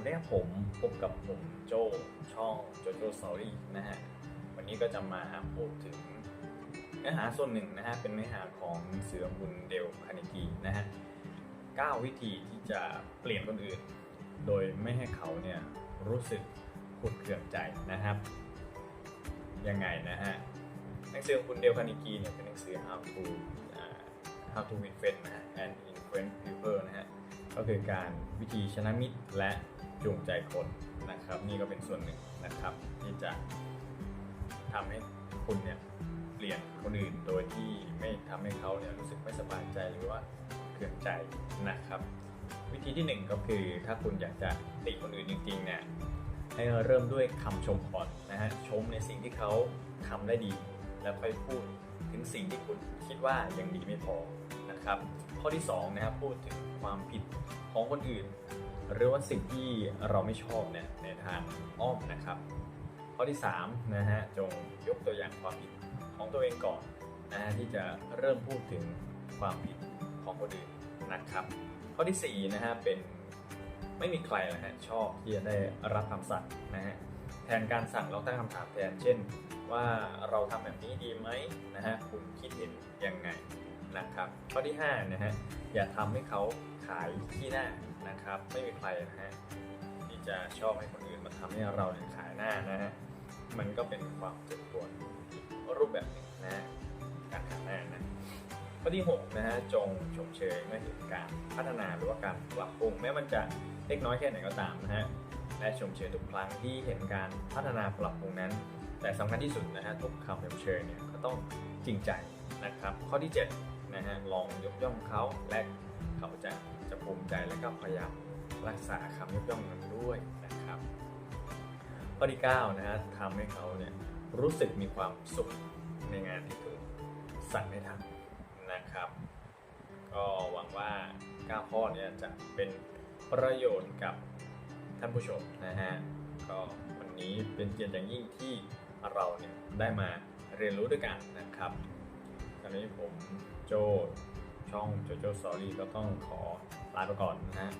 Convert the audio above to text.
วัสดีครับผมพบกับผมโจช่องโจโจสอรี่นะฮะวันนี้ก็จะมาพูดถึงเนื้อหาส่วนหนึ่งนะฮะเป็นเนื้อหาของหนังสือของคุณเดลคานิกีนะฮะ9วิธีที่จะเปลี่ยนคนอื่น โดยไม่ให้เขาเนี่ยรู้สึกขุดเคืองใจนะครับ ยังไงนะฮะหนังสือของคุณเดลคานิกีเนี่ยเป็นหนังสือ how to อ่า how to win friends นะฮะ and influence people นะฮะก็คือการวิธีชนะมิตรและ จูงใจคนนะครับ นี่ก็เป็นส่วนหนึ่งนะครับ ที่จะทำให้คุณเนี่ยเปลี่ยนคนอื่นโดยที่ไม่ทำให้เขาเนี่ยรู้สึกไม่สบายใจหรือว่าเครืองใจนะครับ วิธีที่หนึ่งก็คือถ้าคุณอยากจะติคนอื่นจริงๆเนี่ยให้เริ่มด้วยคำชมก่อนนะฮะชมในสิ่งที่เขาทำได้ดี แล้วค่อยพูดถึงสิ่งที่คุณคิดว่ายังดีไม่พอนะครับ ข้อที่2นะครับพูดถึงความผิดของคนอื่น หรือว่าสิ่งที่เราไม่ชอบเนี่ยในทางอ้อมนะครับ ข้อที่3นะฮะจงยกตัวอย่างความผิดของตัวเองก่อนนะฮะที่จะเริ่มพูดถึงความผิดของคนอื่นนะครับ ข้อที่4นะฮะเป็นไม่มีใครนะฮะชอบที่จะได้รับคำสั่งนะฮะแทนการสั่งเราตั้งคำถามแทนเช่น ว่าเราทำแบบนี้ดีไหมนะฮะคุณคิดเห็นยังไงนะครับ ข้อที่5นะฮะอย่าทำให้เขาขายขี้หน้า นะครับ ไม่มีใครนะฮะที่จะชอบให้คนอื่นมาทำให้เราเนี่ยขายหน้านะฮะมันก็เป็นความเจ็บปวดรูปแบบหนึ่งนะฮะการขายหน้านะข้อที่6นะฮะจงชมเชยเมื่อเห็นการพัฒนาหรือว่าการปรับปรุงแม้มันจะเล็กน้อยแค่ไหนก็ตามนะฮะและชมเชยทุกครั้งที่เห็นการพัฒนาปรับปรุงนั้น แต่สำคัญที่สุดนะฮะทุกคำชมเชยเนี่ยก็ต้องจริงใจนะครับ ข้อที่7นะฮะลองยกย่องเขาและ เขาจะจะภูมิใจและก็พยายามรักษาคำยกย่องนั้นด้วยนะครับข้อที่9นะฮะทำให้เขาเนี่ยรู้สึกมีความสุขในงานที่ถูกสั่งให้ทำนะครับ ก็หวังว่า 9 ข้อเนี้จะเป็นประโยชน์กับท่านผู้ชมนะฮะก็วันนี้เป็นเกียรติอย่างยิ่งที่เราเนี่ยได้มาเรียนรู้ด้วยกันนะครับ ตอนนี้ผมโจ ช่องโจโจสอรี่ก็ต้องขอลาไปก่อนนะฮะ